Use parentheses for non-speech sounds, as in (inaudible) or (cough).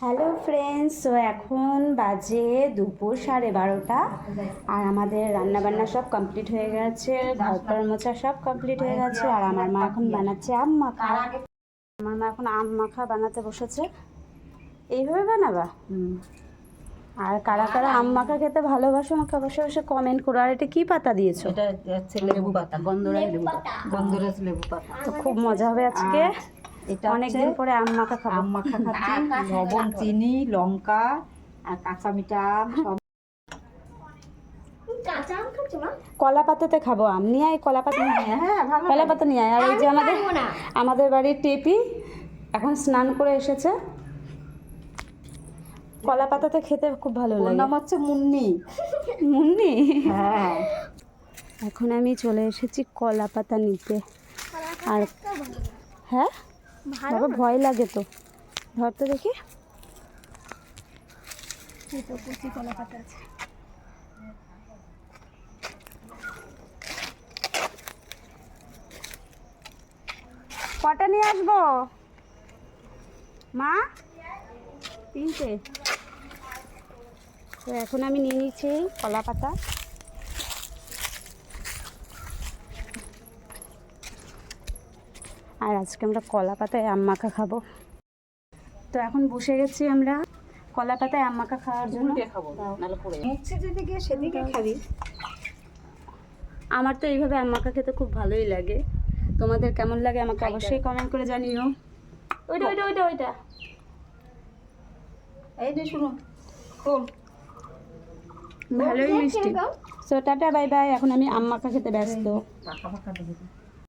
Hello friends তো এখন বাজে দুপুর সাড়ে বারোটা। আর আমাদের রান্নাবান্না সব কমপ্লিট হয়ে গেছে ঘরটার মোছা সব কমপ্লিট হয়ে গেছে আর আমার মা এখন বানাচ্ছে আম মাখা। আমার মা এখন আম মাখা বানাতে বসেছে। এইভাবে বানাবা? আর কারা কারা আম মাখা খেতে ভালোবাসো আমাকে অবশ্যই অবশ্যই কমেন্ট করো। আর এটা কি পাতা দিয়েছ? এটা লেবু পাতা। গন্ধরাজ লেবু পাতা। গন্ধরাজ লেবু পাতা। তো খুব মজা হবে আজকে। এটা অনেকদিন পরে আম মাখা খাব। আম মাখা (laughs) খাচ্ছি লবণ চিনি লঙ্কা আর কাঁচা মিঠা সব। কলা পাতাতে খাব আম। নিয়ে আয় কলা পাতা হ্যাঁ ভালো কলা পাতা নিয়ে আয়। আর এই যে আমাদের আমাদের বাড়ির টেপি এখন স্নান করে এসেছে। কলা পাতাতে খেতে খুব ভালো লাগে। নাম হচ্ছে মুন্নি। (laughs) মুন্নি? হ্যাঁ। এখন আমি চলে এসেছি কলা পাতা নিতে। আর হ্যাঁ? বাবা ভয় লাগে তো। ধর তো দেখি। কলা পাতা আছে। কটা নিয়ে আসব? মা? তিনটে। তো এখন আমি নিয়ে নিচ্ছি কলা পাতা। আর আজকে আমরা কলা পাতায় আম মাখা খাব। তো এখন বসে গেছি আমরা কলা পাতায় আম মাখা খাওয়ার জন্য। খাব নাহলে পড়ে মুখছে যেদিকে সেদিকে খাবি। আমার তো এইভাবে আম মাখা খেতে খুব ভালোই লাগে। তোমাদের কেমন লাগে আমাকে অবশ্যই কমেন্ট করে জানিও। ওইটা ওইটা ওইটা ওইটা। এই যে শুনুন ভালোই মিষ্টি। সো টাটা বাই বাই এখন আমি আম মাখা খেতে ব্যস্ত। দেবে